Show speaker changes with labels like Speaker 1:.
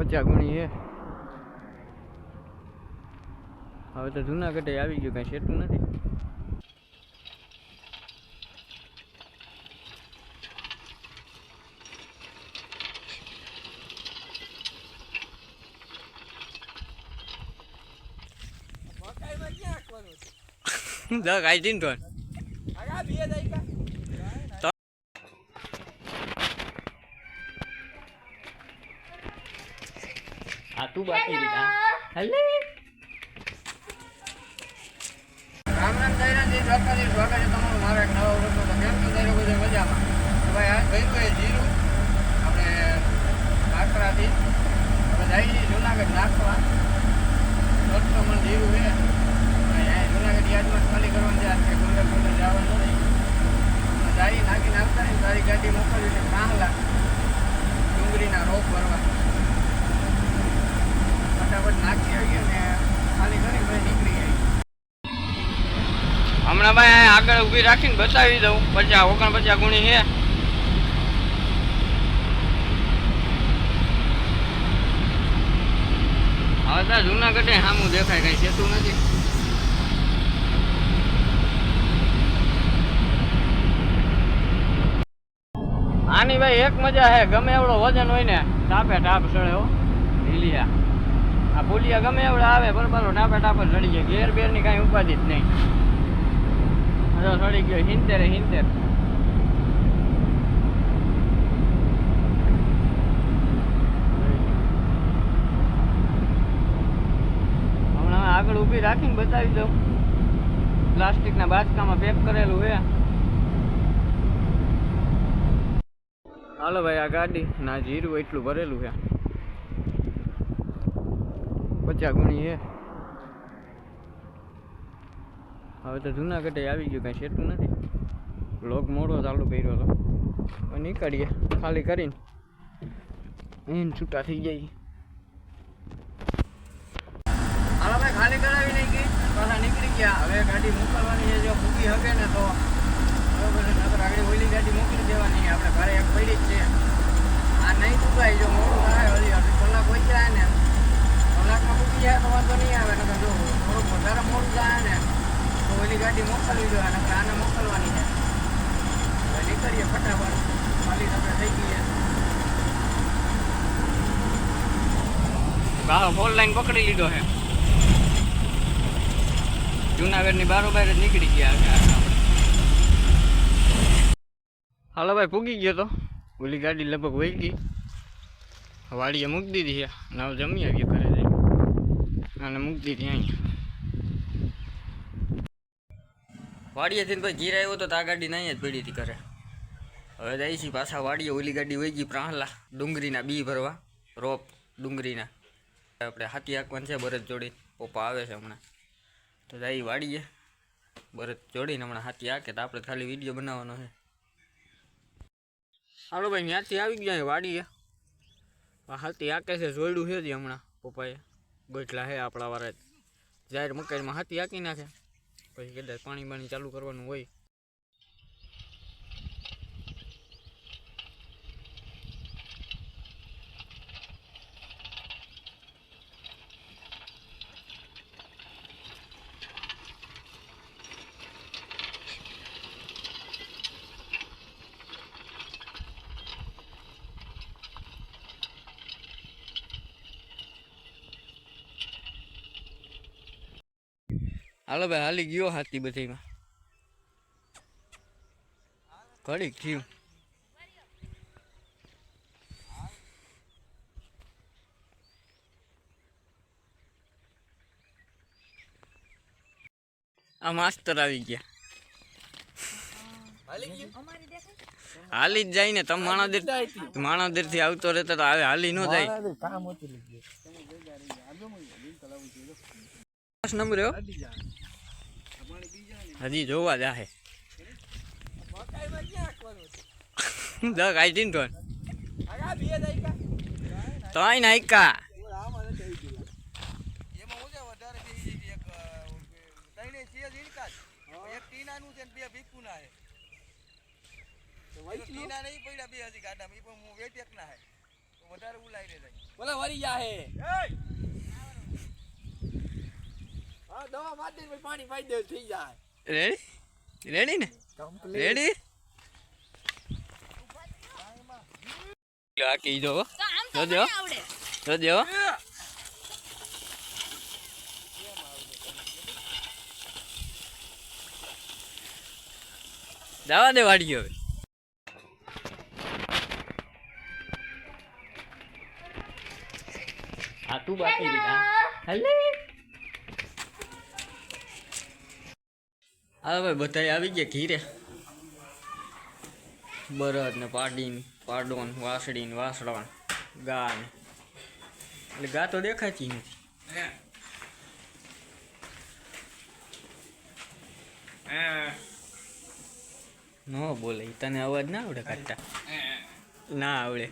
Speaker 1: પચાસ ગુણી હે હવે તો જુનાગઢે આવી ગયું કાંઈ સેટું નથી. દગ આઈ તીન ટન તું બાકી દીધા. હલે રામ રામ દૈરાજી દ્વારકાજી સ્વાગત છે તમારું મારા એક નવા વર્ષો તો કેમ છો? દૈરો બધે મજામાં. તો ભાઈ આ ગયું એ જીરું. આપણે નાખરાથી હવે જઈ છીએ જુનાગઢ નાખવા દોઢસો મણ જીરું છે. અહીંયા જુનાગઢ યાદમાં ખાલી કરવાનું છે. આજે ગુંડે ગુંડર જવાનું નથી. અમે જઈ નાખીને આવતા ને તારી ગાડી મોકલવી છે. કાંહલા ડુંગળીના રોપ ભરવા. પછી હમણાં ભાઈ આગળ ઊભી રાખીને બતાવી દઉં. પચાસ ઓગણ પચાસ ગુણી છે. હવે તો જુનાગઢે સામું દેખાય, કઈ સેતું નથી. આની ભાઈ એક મજા છે, ગમે એવડો વજન હોય ને, ટાપે ટાપ ચડે હો. ઢીલિયા આ પુલિયા ગમે એવડા આવે બરોબર ટાપે ટાપ ચડી જાય. ઘેર બેરની કાંઈ ઉપાધિ જ નહીં. ચડી ગયો, હિંતેરે હિંતેર. હમણાં આગળ ઊભી રાખીને બતાવી દઉં. પ્લાસ્ટિકના બાચકામાં પેક કરેલું છે હાલો ભાઈ, આ ગાડી ના જીરું એટલું ભરેલું છે પચાસ ગુણી હે હવે તો જુનાગઢે આવી ગયું, કાંઈ સેટું નથી. લોક મોડો ચાલુ કર્યો હતો. નીકળીએ, ખાલી કરીને. એન છૂટા થઈ જાય. હાલો ભાઈ, ખાલી કરાવી નાખી. પાછા નીકળી ગયા. હવે ગાડી મોકલવાની છે, જો હકે ને તો. બરોબર આગળ ઓલી ગાડી મોકલી દેવાની આપણે ઘરે એક પડી જ છે. આ નહીં ચૂકાય જો મોડું થાય, હજી અઢી કલાક જાય ને. વાંધો નહીં આવે નકર જો વધારે મોડું ને તો ઓલી ગાડી મોકલવી જોઈએ અને આને મોકલવાની છે. નીકળીએ ફટાફટ ખાલી આપણે થઈ ગયા ફોર લાઈન પકડી લીધો છે જુનાગઢની બારોબાર જ નીકળી ગયા હાલો ભાઈ, પૂગી ગયો તો. ઓલી ગાડી લગભગ વહી ગઈ. વાડીએ મૂકી દીધી છે. ને હવે જમી આવી જઈ અને મૂકી દીધી અહીંયા વાડીએથી ભાઈ ઘીર આવ્યો તો આ ગાડી નહીં જ પડી હતી ઘરે. હવે જાય છે પાછા વાડીએ ઓલી ગાડી વહી ગઈ પ્રાહલા, ડુંગળીના બી ભરવા, રોપ ડુંગળીના. આપણે હાથી હાંકવાનું છે ભરત જોડી પપ્પા આવે છે હમણાં. તો જાય વાડીએ ભરત જોડીને હમણાં હાથી હાકે તો આપણે ખાલી વીડિયો બનાવવાનો છે. હાલો ભાઈ ત્યાંથી આવી ગયા વાડીએ. હાથી આંકે છે જોડ્યું છે હમણાં પપ્પાએ. ગોઠલા હે આપણા વાળા જાહેર મકાઈમાં હાથી હાકી નાખે. પછી કદાચ પાણી બાણી ચાલુ કરવાનું હોય. હાલો ભાઈ, હાલી ગયો હાથી બધીમાં ઘડીક થયું. આ માસ્તર આવી ગયા. હાલી જ જાય ને, તમે માણાદેર માણાદેરથી આવતો રહેતો તો હવે હાલી ન જાય. પાંચ નંબર હજી જોવા જાહે. દગ આઈ તો નાઈકા
Speaker 2: એમાં વધારે એક ત્રણે છે ઈડકા જ. એક ટીનાનું છે ને બે ભીખુના છે ટીના નહીં પડ્યા બે હજી ગાડામાં. ઈ પણ હું તો વધારે ઉલાઈ રે જાય.
Speaker 3: ઓલા વરી જા હે દવા મારી દે પાણી પાઈ દે થઈ જાય.
Speaker 1: રેડી રેડી ને? રેડી આકી જો
Speaker 4: તો આમ તો
Speaker 1: જોજો. જોજો જવા દે વાડી હવે. આ તું બાકી હલે હા ભાઈ બધા આવી ગયા ઘીરે. બરદ ને પાડીન પાડોન વાસડીન વાસડવાન ગા ને એટલે ગા તો દેખાતી નથી. ન બોલે તને અવાજ ના આવડે કાઢતા ના આવડે.